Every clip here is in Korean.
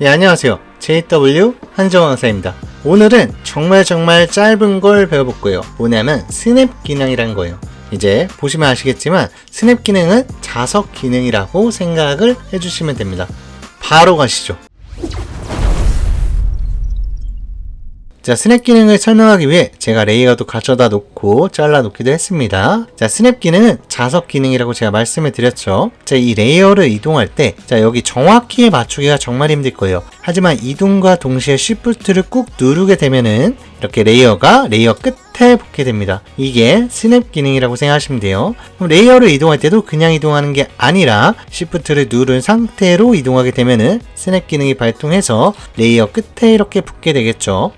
네, 안녕하세요. JW 한정왕사입니다. 오늘은 정말 정말 짧은 걸 배워볼 거예요. 뭐냐면 스냅 기능이란 거예요. 이제 보시면 아시겠지만 스냅 기능은 자석 기능이라고 생각을 해주시면 됩니다. 바로 가시죠. 자, 스냅 기능을 설명하기 위해 제가 레이어도 가져다 놓고 잘라 놓기도 했습니다. 자, 스냅 기능은 자석 기능이라고 제가 말씀을 드렸죠. 자, 이 레이어를 이동할 때, 자, 여기 정확히 맞추기가 정말 힘들 거예요. 하지만 이동과 동시에 Shift를 꾹 누르게 되면은 이렇게 레이어가 레이어 끝에 붙게 됩니다. 이게 스냅 기능이라고 생각하시면 돼요. 그럼 레이어를 이동할 때도 그냥 이동하는 게 아니라 Shift를 누른 상태로 이동하게 되면은 스냅 기능이 발동해서 레이어 끝에 이렇게 붙게 되겠죠.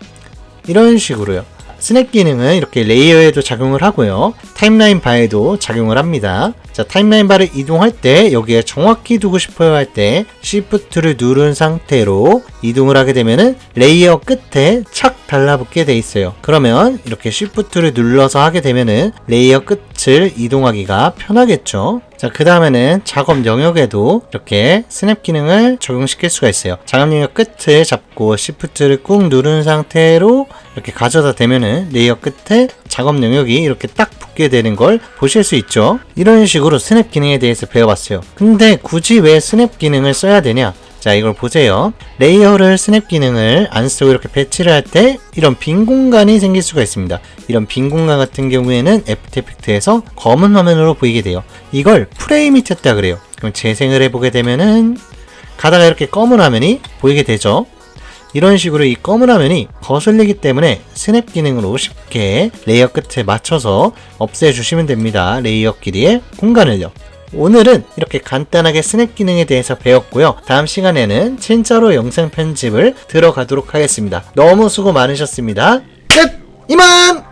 이런 식으로요. 스냅 기능은 이렇게 레이어에도 작용을 하고요. 타임라인 바에도 작용을 합니다. 자, 타임라인 바를 이동할 때 여기에 정확히 두고 싶어요 할 때 Shift를 누른 상태로 이동을 하게 되면은 레이어 끝에 착 달라붙게 돼 있어요. 그러면 이렇게 Shift를 눌러서 하게 되면은 레이어 끝을 이동하기가 편하겠죠. 자, 그 다음에는 작업 영역에도 이렇게 스냅 기능을 적용시킬 수가 있어요. 작업 영역 끝을 잡고 Shift를 꾹 누른 상태로 이렇게 가져다 대면은 레이어 끝에 작업 영역이 이렇게 딱 붙게 되는 걸 보실 수 있죠. 이런 식으로 스냅 기능에 대해서 배워봤어요. 근데 굳이 왜 스냅 기능을 써야 되냐? 자, 이걸 보세요. 레이어를 스냅 기능을 안 쓰고 이렇게 배치를 할 때 이런 빈 공간이 생길 수가 있습니다. 이런 빈 공간 같은 경우에는 애프터 이펙트에서 검은 화면으로 보이게 돼요. 이걸 프레임이 튀었다 그래요. 그럼 재생을 해보게 되면은 가다가 이렇게 검은 화면이 보이게 되죠. 이런 식으로 이 검은 화면이 거슬리기 때문에 스냅 기능으로 쉽게 레이어 끝에 맞춰서 없애주시면 됩니다. 레이어 길이의 공간을요. 오늘은 이렇게 간단하게 스냅 기능에 대해서 배웠고요. 다음 시간에는 진짜로 영상 편집을 들어가도록 하겠습니다. 너무 수고 많으셨습니다. 끝! 이만!